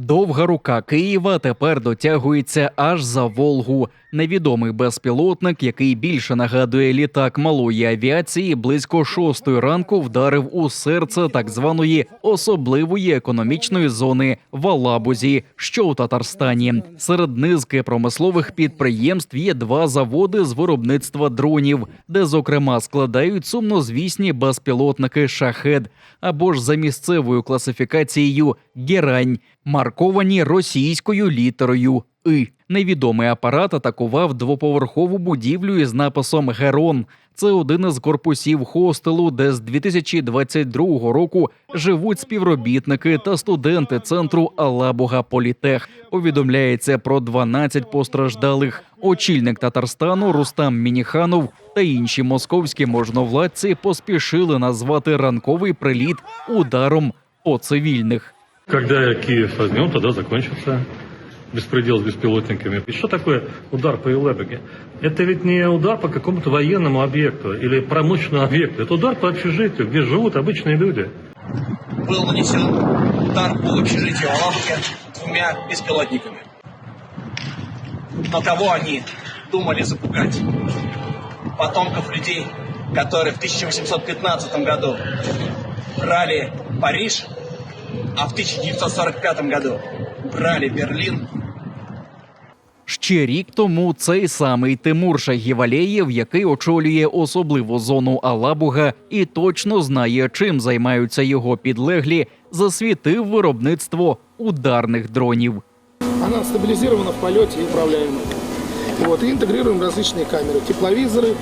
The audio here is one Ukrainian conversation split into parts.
Довга рука Києва тепер дотягується аж за Волгу. Невідомий безпілотник, який більше нагадує літак малої авіації, близько шостої ранку вдарив у серце так званої особливої економічної зони в Алабузі, що у Татарстані. Серед низки промислових підприємств є два заводи з виробництва дронів, де зокрема складають сумнозвісні безпілотники шахед або ж за місцевою класифікацією герань, марковані російською літерою И. Невідомий апарат атакував двоповерхову будівлю із написом Герон. Це один із корпусів хостелу, де з 2022 року живуть співробітники та студенти центру Алабуга Політех. Повідомляється про 12 постраждалих. Очільник Татарстану Рустам Мініханов та інші московські можновладці поспішили назвати ранковий приліт ударом по цивільних. Когда Киев возьмем, тогда закончится беспредел с беспилотниками. И что такое удар по Елебеге? Это ведь не удар по какому-то военному объекту или промышленному объекту. Это удар по общежитию, где живут обычные люди. был нанесен удар по общежитию Алабуги двумя беспилотниками. Но кого они думали запугать? Потомков людей, которые в 1815 году брали Париж, а в 1945 году брали Берлин. Ще рік тому цей самий Тимур Шагівалєєв, який очолює особливу зону Алабуга і точно знає, чим займаються його підлеглі, засвітив виробництво ударних дронів. Она стабилизирована в полете и управляема. Вот, и интегрируем различные камеры, тепловизоры,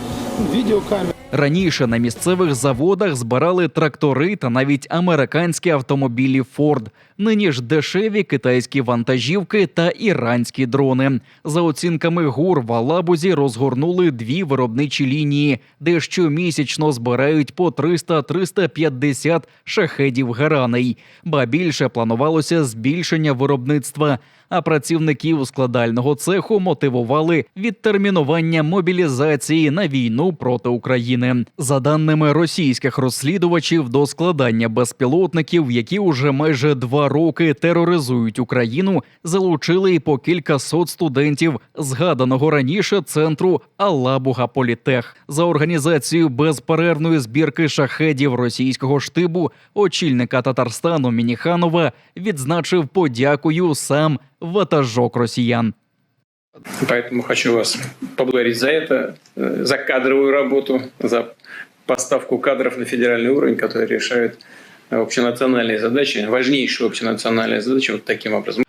видеокамеры. Раніше на місцевих заводах збирали трактори та навіть американські автомобілі Ford. Нині ж дешеві китайські вантажівки та іранські дрони. За оцінками ГУР в Алабузі розгорнули дві виробничі лінії, де щомісячно збирають по 300-350 шахедів гераней. Ба більше планувалося збільшення виробництва. А працівників складального цеху мотивували відтермінування мобілізації на війну проти України. За даними російських розслідувачів, до складання безпілотників, які уже майже два роки тероризують Україну, залучили і по кількасот студентів згаданого раніше центру Алабуга Політех за організацію безперервної збірки шахедів російського штибу. Очільника Татарстану Мініханова відзначив подякою сам ватажок росіян. Поэтому хочу вас поблагодарить за это, э, за кадровую работу, за поставку кадров на федеральный уровень, которые решают э, общенациональные задачи, важнейшие общенациональные задачи вот таким образом.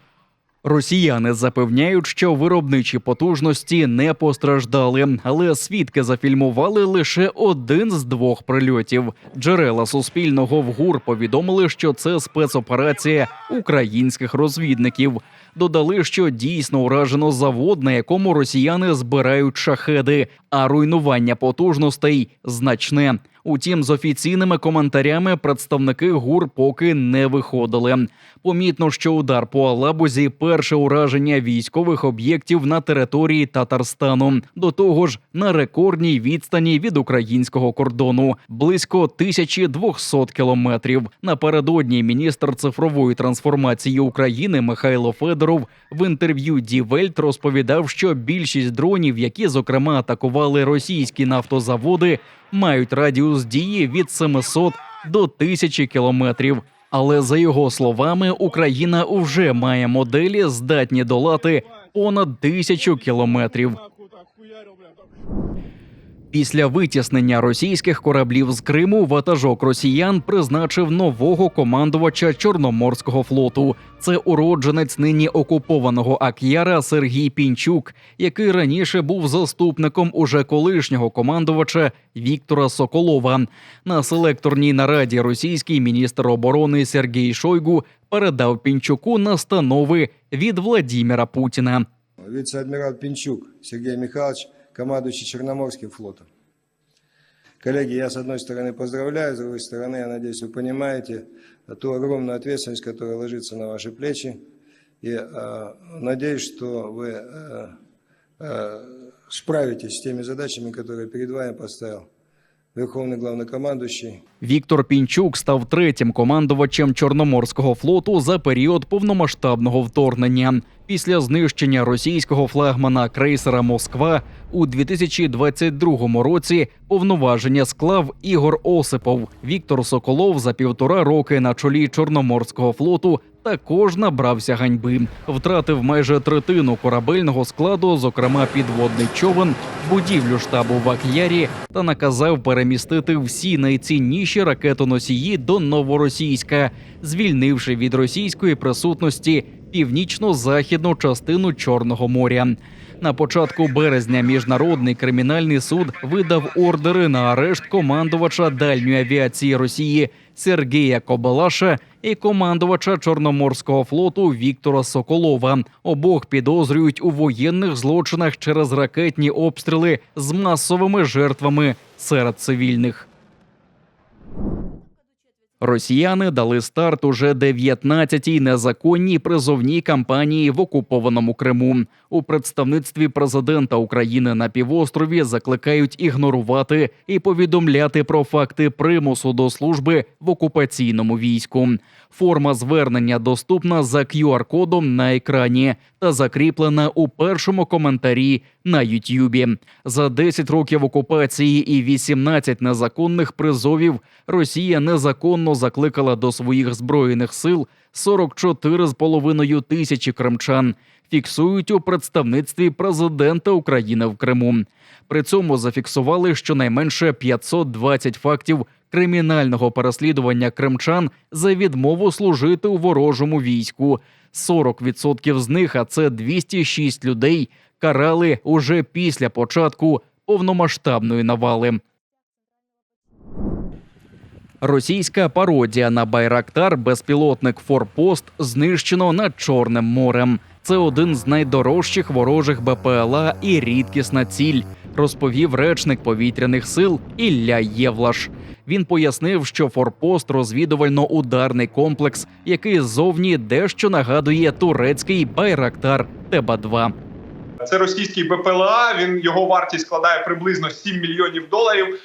Росіяни запевняють, що виробничі потужності не постраждали, але свідки зафільмували лише один з двох прильотів. Джерела суспільного в ГУР повідомили, що це спецоперація українських розвідників. Додали, що дійсно уражено завод, на якому росіяни збирають шахеди, а руйнування потужностей значне. Утім, з офіційними коментарями представники ГУР поки не виходили. Помітно, що удар по Алабузі перше ураження військових об'єктів на території Татарстану. До того ж, на рекордній відстані від українського кордону близько 1200 кілометрів. Напередодні міністр цифрової трансформації України Михайло Федоров в інтерв'ю Ді Вельт розповідав, що більшість дронів, які зокрема атакували російські нафтозаводи, мають радіус дії від 700 до 1000 кілометрів. Але за його словами, Україна вже має моделі, здатні долати понад тисячу кілометрів. Після витіснення російських кораблів з Криму ватажок росіян призначив нового командувача Чорноморського флоту. Це уродженець нині окупованого Ак'яра Сергій Пінчук, який раніше був заступником уже колишнього командувача Віктора Соколова. На селекторній нараді російський міністр оборони Сергій Шойгу передав Пінчуку настанови від Владіміра Путіна. Вице-адмирал Пинчук Сергей Михайлович, командующий Черноморским флотом. Коллеги, я с одной стороны поздравляю, с другой стороны, я надеюсь, вы понимаете ту огромную ответственность, которая ложится на ваши плечи. И э, надеюсь, что вы э, э, справитесь с теми задачами, которые перед вами поставил Верховный Главнокомандующий. Віктор Пінчук став третім командувачем Чорноморського флоту за період повномасштабного вторгнення. Після знищення російського флагмана крейсера Москва у 2022 році повноваження склав Ігор Осипов. Віктор Соколов за півтора роки на чолі Чорноморського флоту також набрався ганьби. Втратив майже третину корабельного складу, зокрема підводний човен, будівлю штабу в Ак'ярі, та наказав перемістити всі найцінніші ракетоносії до Новоросійська, звільнивши від російської присутності північно-західну частину Чорного моря. На початку березня міжнародний кримінальний суд видав ордери на арешт командувача дальньої авіації Росії Сергія Кобалаша і командувача Чорноморського флоту Віктора Соколова. Обох підозрюють у воєнних злочинах через ракетні обстріли з масовими жертвами серед цивільних. Росіяни дали старт уже 19-й незаконній призовній кампанії в окупованому Криму. У представництві президента України на півострові закликають ігнорувати і повідомляти про факти примусу до служби в окупаційному війську. Форма звернення доступна за QR-кодом на екрані та закріплена у першому коментарі на Ютюбі. За 10 років окупації і 18 незаконних призовів Росія незаконно закликала до своїх збройних сил 44,5 тисячі кримчан. Фіксують у представництві президента України в Криму. При цьому зафіксували щонайменше 520 фактів кримінального переслідування кримчан за відмову служити у ворожому війську. 40% з них, а це 206 людей, карали уже після початку повномасштабної навали. Російська пародія на Байрактар безпілотник Форпост знищено над Чорним морем. Це один з найдорожчих ворожих БПЛА і рідкісна ціль, розповів речник повітряних сил Ілля Євлаш. Він пояснив, що форпост розвідувально-ударний комплекс, який ззовні дещо нагадує турецький Байрактар Теба-2. Це російський БПЛА. Він його вартість складає приблизно 7 мільйонів доларів.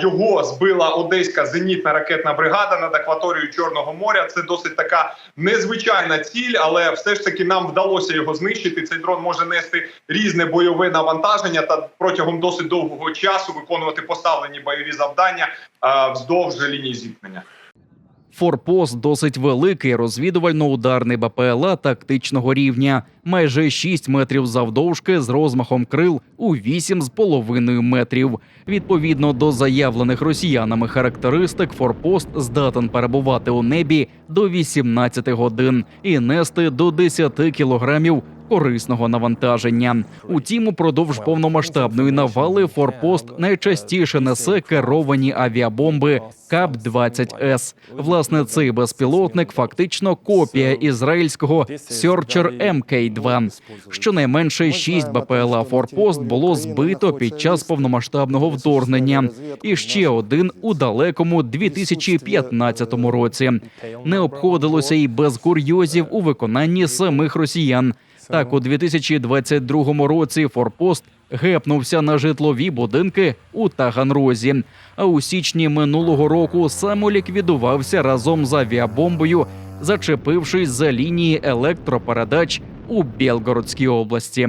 Його збила одеська зенітна ракетна бригада над акваторією Чорного моря. Це досить така незвичайна ціль, але все ж таки нам вдалося його знищити. Цей дрон може нести різне бойове навантаження та протягом досить довгого часу виконувати поставлені бойові завдання вздовж лінії зіткнення. Форпост досить великий розвідувально-ударний БПЛА тактичного рівня, майже 6 метрів завдовжки з розмахом крил у 8,5 метрів. Відповідно до заявлених росіянами характеристик, форпост здатен перебувати у небі до 18 годин і нести до 10 кілограмів корисного навантаження. Утім, упродовж повномасштабної навали форпост найчастіше несе керовані авіабомби КАП-20С. Власне, цей безпілотник фактично копія ізраїльського Searcher MK-2. Щонайменше шість БПЛА Форпост було збито під час повномасштабного вторгнення, і ще один у далекому 2015 році. Не обходилося й без курйозів у виконанні самих росіян. Так, у 2022 році форпост гепнувся на житлові будинки у Таганрозі. А у січні минулого року самоліквідувався разом з авіабомбою, зачепившись за лінії електропередач у Білгородській області.